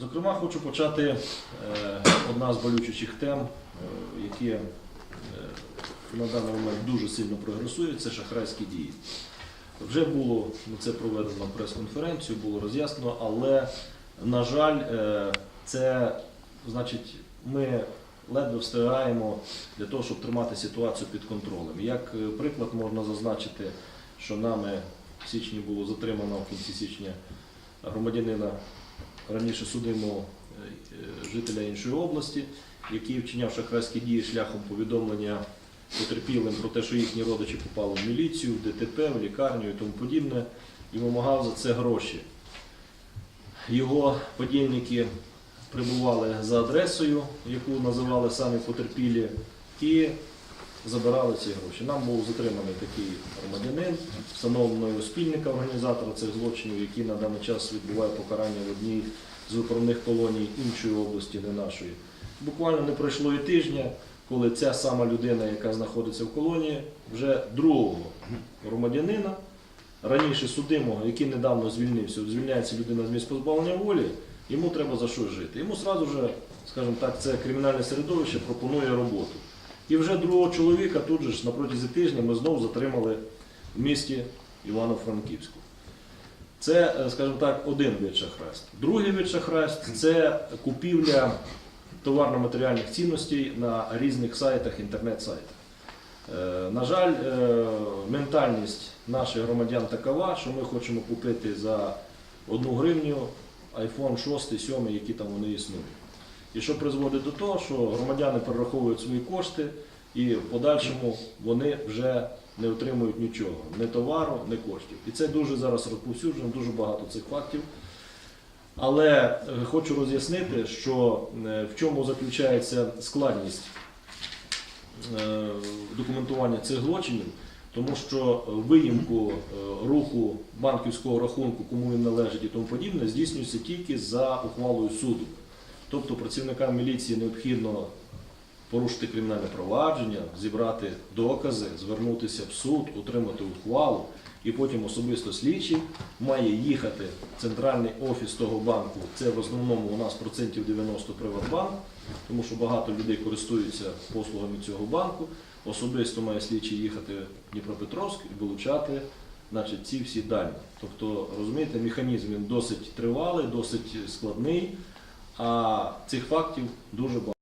Зокрема, хочу почати е, одна з болючих тем, е, які е, на даний момент дуже сильно прогресують, це шахрайські дії. Вже було на це проведено прес-конференцію, було роз'яснено, але, на жаль, це значить, ми ледве встигаємо для того, щоб тримати ситуацію під контролем. Як приклад можна зазначити, що нами в січні було затримано в кінці січня громадянина раніше судимого е, е, жителя іншої області, який вчиняв шахрайські дії шляхом повідомлення потерпілим про те, що їхні родичі попали в міліцію, в ДТП, в лікарню і тому подібне, і вимагав за це гроші. Його подільники прибували за адресою, яку називали самі потерпілі, і забирали ці гроші. Нам був затриманий такий громадянин, встановлено спільника організатора цих злочинів, який на даний час відбуває покарання в одній з виправних колоній іншої області, не нашої. Буквально не пройшло і тижня, коли ця сама людина, яка знаходиться в колонії, вже другого громадянина, раніше судимого, який недавно звільнився, звільняється людина з місць позбавлення волі, йому треба за що жити. Йому сразу же, скажімо так, це кримінальне середовище пропонує роботу. І вже другого чоловіка тут же ж на протязі тижня ми знову затримали в місті Івано-Франківську. Це, е, скажімо так, один вид шахрайств. Другий вид шахрайств це купівля товарно-матеріальних цінностей на різних сайтах, інтернет-сайтах. Е, На жаль, е, ментальність наших громадян такова, що ми хочемо купити за одну гривню iPhone 6, 7, які там вони існують. І що призводить до того, що громадяни перераховують свої кошти і в подальшому вони вже не отримують нічого, ні товару, ні коштів. І це дуже зараз розповсюджено, дуже багато цих фактів. Але е, хочу роз'яснити, що е, в чому заключається складність е, документування цих злочинів, тому що виїмку руху банківського рахунку, кому він належить і тому подібне, здійснюється тільки за ухвалою суду. Тобто працівникам міліції необхідно порушити кримінальне провадження, зібрати докази, звернутися в суд, отримати ухвалу, і потім особисто слідчий має їхати в центральний офіс того банку. Це в основному у нас процентів 90 Приватбанк, тому що багато людей користуються послугами цього банку. Особисто має слідчий їхати в Дніпропетровськ і вилучати значить, ці всі дані. Тобто, розумієте, механізм він досить тривалий, досить складний, а цих фактів дуже багато.